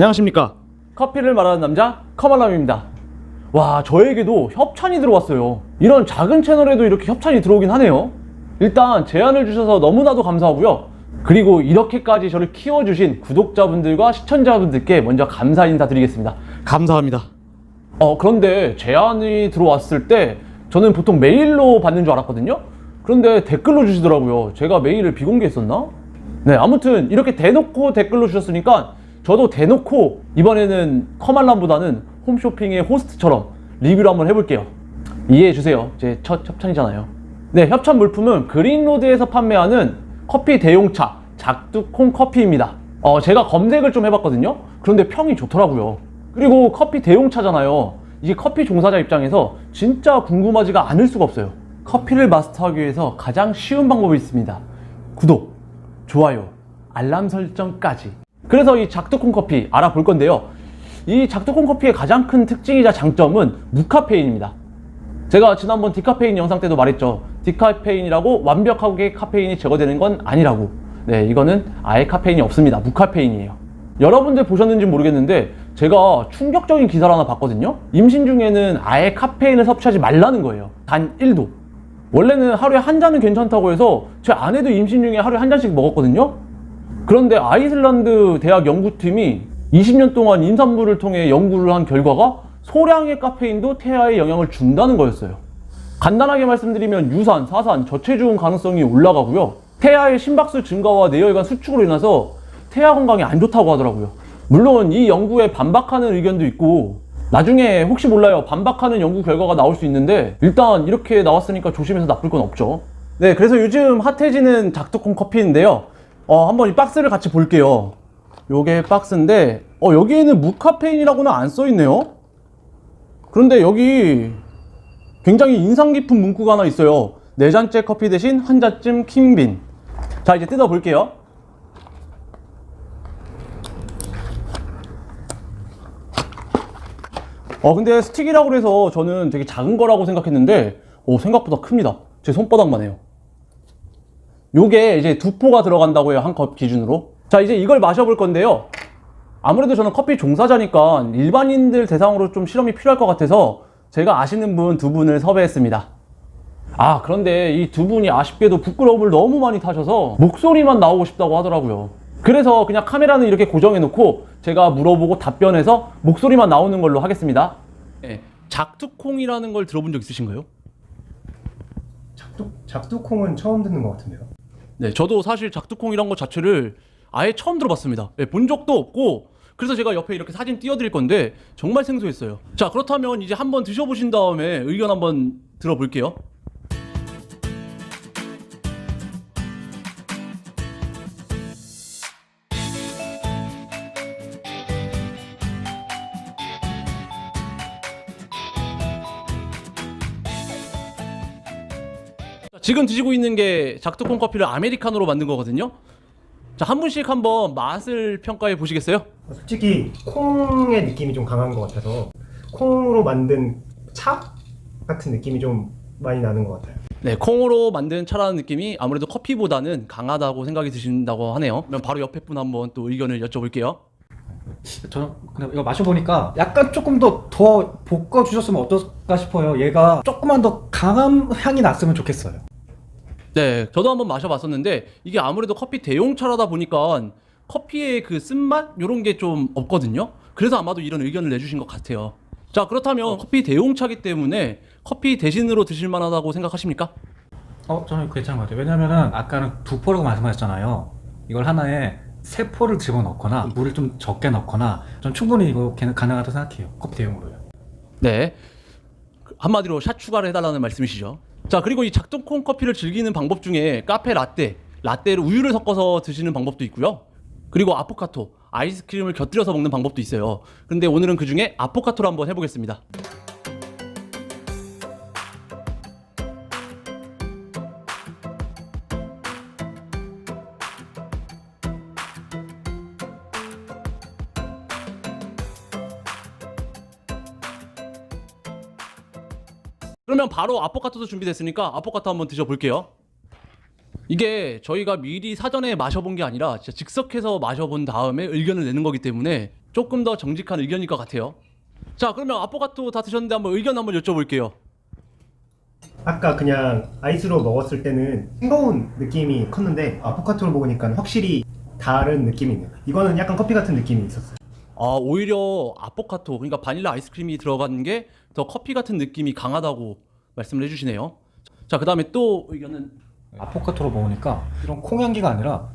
안녕하십니까? 커피를 말하는 남자 커말람입니다. 와 저에게도 협찬이 들어왔어요. 이런 작은 채널에도 이렇게 협찬이 들어오긴 하네요. 일단 제안을 주셔서 너무나도 감사하고요. 그리고 이렇게까지 저를 키워주신 구독자분들과 시청자분들께 먼저 감사 인사드리겠습니다. 감사합니다. 어 그런데 제안이 들어왔을 때 저는 보통 메일로 받는 줄 알았거든요. 그런데 댓글로 주시더라고요. 제가 메일을 비공개했었나? 네 아무튼 이렇게 대놓고 댓글로 주셨으니까 저도 대놓고 이번에는 커말람보다는 홈쇼핑의 호스트처럼 리뷰를 한번 해볼게요. 이해해 주세요. 제 첫 협찬이잖아요. 네 협찬 물품은 그린로드에서 판매하는 커피 대용차 작두콩 커피입니다. 어 제가 검색을 좀 해봤거든요. 그런데 평이 좋더라고요. 그리고 커피 대용차잖아요. 이게 커피 종사자 입장에서 진짜 궁금하지가 않을 수가 없어요. 커피를 마스터하기 위해서 가장 쉬운 방법이 있습니다. 구독 좋아요, 알람 설정까지. 그래서 이 작두콩 커피 알아볼 건데요. 이 작두콩 커피의 가장 큰 특징이자 장점은 무카페인입니다. 제가 지난번 디카페인 영상 때도 말했죠. 디카페인이라고 완벽하게 카페인이 제거되는 건 아니라고. 네, 이거는 아예 카페인이 없습니다. 무카페인이에요. 여러분들 보셨는지 모르겠는데 제가 충격적인 기사를 하나 봤거든요. 임신 중에는 아예 카페인을 섭취하지 말라는 거예요. 단 1도. 원래는 하루에 한 잔은 괜찮다고 해서 제 아내도 임신 중에 하루에 한 잔씩 먹었거든요. 그런데 아이슬란드 대학 연구팀이 20년 동안 임산부를 통해 연구를 한 결과가 소량의 카페인도 태아에 영향을 준다는 거였어요. 간단하게 말씀드리면 유산, 사산, 저체중 가능성이 올라가고요. 태아의 심박수 증가와 뇌혈관 수축으로 인해서 태아 건강에 안 좋다고 하더라고요. 물론 이 연구에 반박하는 의견도 있고 나중에 혹시 몰라요 반박하는 연구 결과가 나올 수 있는데 일단 이렇게 나왔으니까 조심해서 나쁠 건 없죠. 네, 그래서 요즘 핫해지는 작두콩 커피인데요. 어, 한번 이 박스를 같이 볼게요. 요게 박스인데 어, 여기에는 무카페인이라고는 안 써 있네요. 그런데 여기 굉장히 인상 깊은 문구가 하나 있어요. 네 잔째 커피 대신 한 잔쯤 킹빈. 자, 이제 뜯어 볼게요. 어, 근데 스틱이라고 그래서 저는 되게 작은 거라고 생각했는데, 오, 생각보다 큽니다. 제 손바닥만 해요. 요게 이제 두 포가 들어간다고 해요. 한 컵 기준으로. 자, 이제 이걸 마셔볼 건데요. 아무래도 저는 커피 종사자니까 일반인들 대상으로 좀 실험이 필요할 것 같아서 제가 아시는 분 두 분을 섭외했습니다. 아, 그런데 이 두 분이 아쉽게도 부끄러움을 너무 많이 타셔서 목소리만 나오고 싶다고 하더라고요. 그래서 그냥 카메라는 이렇게 고정해 놓고 제가 물어보고 답변해서 목소리만 나오는 걸로 하겠습니다. 네, 작두콩이라는 걸 들어본 적 있으신가요? 작두, 작두콩은 처음 듣는 것 같은데요. 네, 저도 사실 작두콩이란 것 자체를 아예 처음 들어봤습니다. 네, 본 적도 없고 그래서 제가 옆에 이렇게 사진 띄워드릴 건데 정말 생소했어요. 자, 그렇다면 이제 한번 드셔보신 다음에 의견 한번 들어볼게요. 지금 드시고 있는 게 작두콩 커피를 아메리카노로 만든 거거든요. 자, 한 분씩 한번 맛을 평가해 보시겠어요? 솔직히 콩의 느낌이 좀 강한 것 같아서 콩으로 만든 차 같은 느낌이 좀 많이 나는 것 같아요. 네, 콩으로 만든 차라는 느낌이 아무래도 커피보다는 강하다고 생각이 드신다고 하네요. 그러면 바로 옆에 분 한번 또 의견을 여쭤볼게요. 저는 그냥 이거 마셔보니까 약간 조금 더 더 볶아 주셨으면 어떨까 싶어요. 얘가 조금만 더 강한 향이 났으면 좋겠어요. 네, 저도 한번 마셔봤었는데 이게 아무래도 커피 대용차라다 보니까 커피의 그 쓴맛 이런 게 좀 없거든요. 그래서 아마도 이런 의견을 내주신 것 같아요. 자, 그렇다면 커피 대용차기 때문에 커피 대신으로 드실 만하다고 생각하십니까? 어, 저는 괜찮은 것 같아요. 왜냐면은 아까는 두 포라고 말씀하셨잖아요. 이걸 하나에 세 포를 집어넣거나 물을 좀 적게 넣거나 전 충분히 이거 걔는 가능하다고 생각해요. 커피 대용으로요. 네. 그 한마디로 샷 추가를 해달라는 말씀이시죠. 자, 그리고 이 작동콩 커피를 즐기는 방법 중에 카페 라떼, 라떼를 우유를 섞어서 드시는 방법도 있고요. 그리고 아포카토, 아이스크림을 곁들여서 먹는 방법도 있어요. 근데 오늘은 그 중에 아포카토를 한번 해보겠습니다. 그러면 바로 아포카토도 준비됐으니까 아포카토 한번 드셔볼게요. 이게 저희가 미리 사전에 마셔본 게 아니라 진짜 즉석해서 마셔본 다음에 의견을 내는 거기 때문에 조금 더 정직한 의견일 것 같아요. 자, 그러면 아포가토 다 드셨는데 한번 의견 한번 여쭤볼게요. 아까 그냥 아이스로 먹었을 때는 싱거운 느낌이 컸는데 아포카토를 먹으니까 확실히 다른 느낌이 있네요. 이거는 약간 커피 같은 느낌이 있었어요. 아, 오히려 아포카토, 그러니까 바닐라 아이스크림이 들어간 게 더 커피 같은 느낌이 강하다고 말씀을 해주시네요. 자, 그 다음에 또 의견은 아포카토로 먹으니까 이런 콩향기가 아니라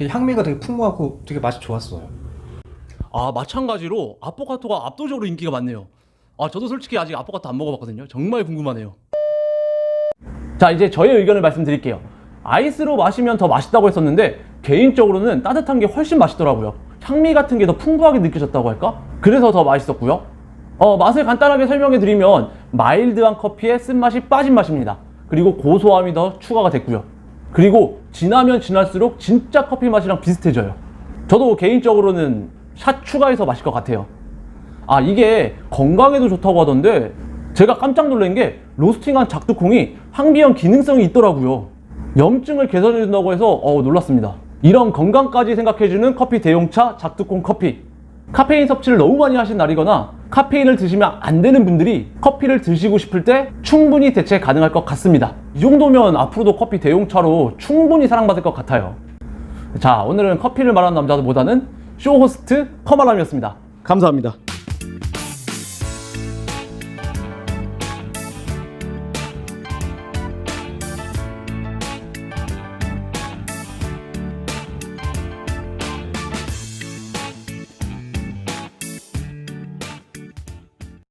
향미가 되게 풍부하고 되게 맛이 좋았어요. 아 마찬가지로 아포카토가 압도적으로 인기가 많네요. 아 저도 솔직히 아직 아포카토 안 먹어봤거든요. 정말 궁금하네요. 자 이제 저의 의견을 말씀드릴게요. 아이스로 마시면 더 맛있다고 했었는데 개인적으로는 따뜻한 게 훨씬 맛있더라고요. 향미 같은 게 더 풍부하게 느껴졌다고 할까? 그래서 더 맛있었고요. 어, 맛을 간단하게 설명해 드리면 마일드한 커피에 쓴맛이 빠진 맛입니다. 그리고 고소함이 더 추가가 됐고요. 그리고 지나면 지날수록 진짜 커피 맛이랑 비슷해져요. 저도 개인적으로는 샷 추가해서 마실 것 같아요. 아, 이게 건강에도 좋다고 하던데 제가 깜짝 놀란 게 로스팅한 작두콩이 항비형 기능성이 있더라고요. 염증을 개선해준다고 해서 어, 놀랐습니다. 이런 건강까지 생각해주는 커피 대용차 작두콩 커피. 카페인 섭취를 너무 많이 하신 날이거나 카페인을 드시면 안 되는 분들이 커피를 드시고 싶을 때 충분히 대체 가능할 것 같습니다. 이 정도면 앞으로도 커피 대용차로 충분히 사랑받을 것 같아요. 자, 오늘은 커피를 말하는 남자보다는 쇼호스트 커말람이었습니다. 감사합니다.